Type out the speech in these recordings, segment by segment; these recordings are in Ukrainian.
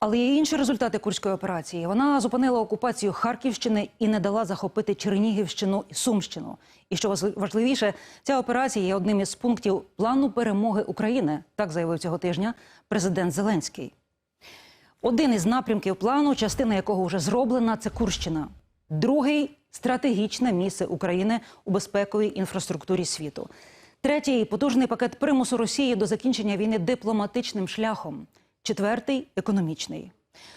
Але є інші результати курської операції. Вона зупинила окупацію Харківщини і не дала захопити Чернігівщину і Сумщину. І що важливіше, ця операція є одним із пунктів плану перемоги України. Так заявив цього тижня президент Зеленський. Один із напрямків плану, частина якого вже зроблена, це Курщина. Другий стратегічне місце України у безпековій інфраструктурі світу. Третій потужний пакет примусу Росії до закінчення війни дипломатичним шляхом. Четвертий економічний.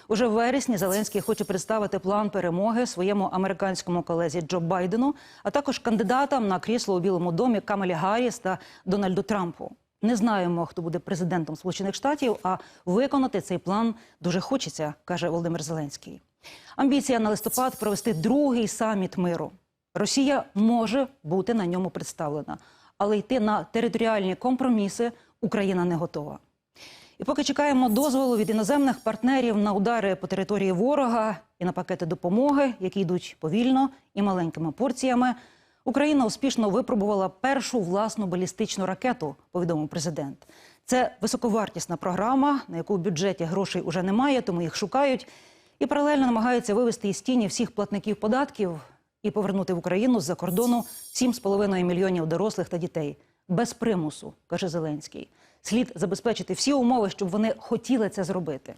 Уже в вересні Зеленський хоче представити план перемоги своєму американському колезі Джо Байдену, а також кандидатам на крісло у Білому домі Камелі Гарріс та Дональду Трампу. Не знаємо, хто буде президентом Сполучених Штатів, а виконати цей план дуже хочеться, каже Володимир Зеленський. Амбіція на листопад провести другий саміт миру. Росія може бути на ньому представлена, але йти на територіальні компроміси Україна не готова. І поки чекаємо дозволу від іноземних партнерів на удари по території ворога і на пакети допомоги, які йдуть повільно і маленькими порціями, Україна успішно випробувала першу власну балістичну ракету, повідомив президент. Це високовартісна програма, на яку в бюджеті грошей уже немає, тому їх шукають, і паралельно намагаються вивести із тіні всіх платників податків і повернути в Україну з-за кордону 7,5 мільйонів дорослих та дітей без примусу, каже Зеленський. Слід забезпечити всі умови, щоб вони хотіли це зробити.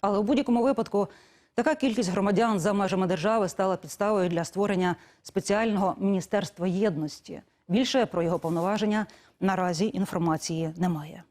Але у будь-якому випадку така кількість громадян за межами держави стала підставою для створення спеціального міністерства єдності. Більше про його повноваження наразі інформації немає.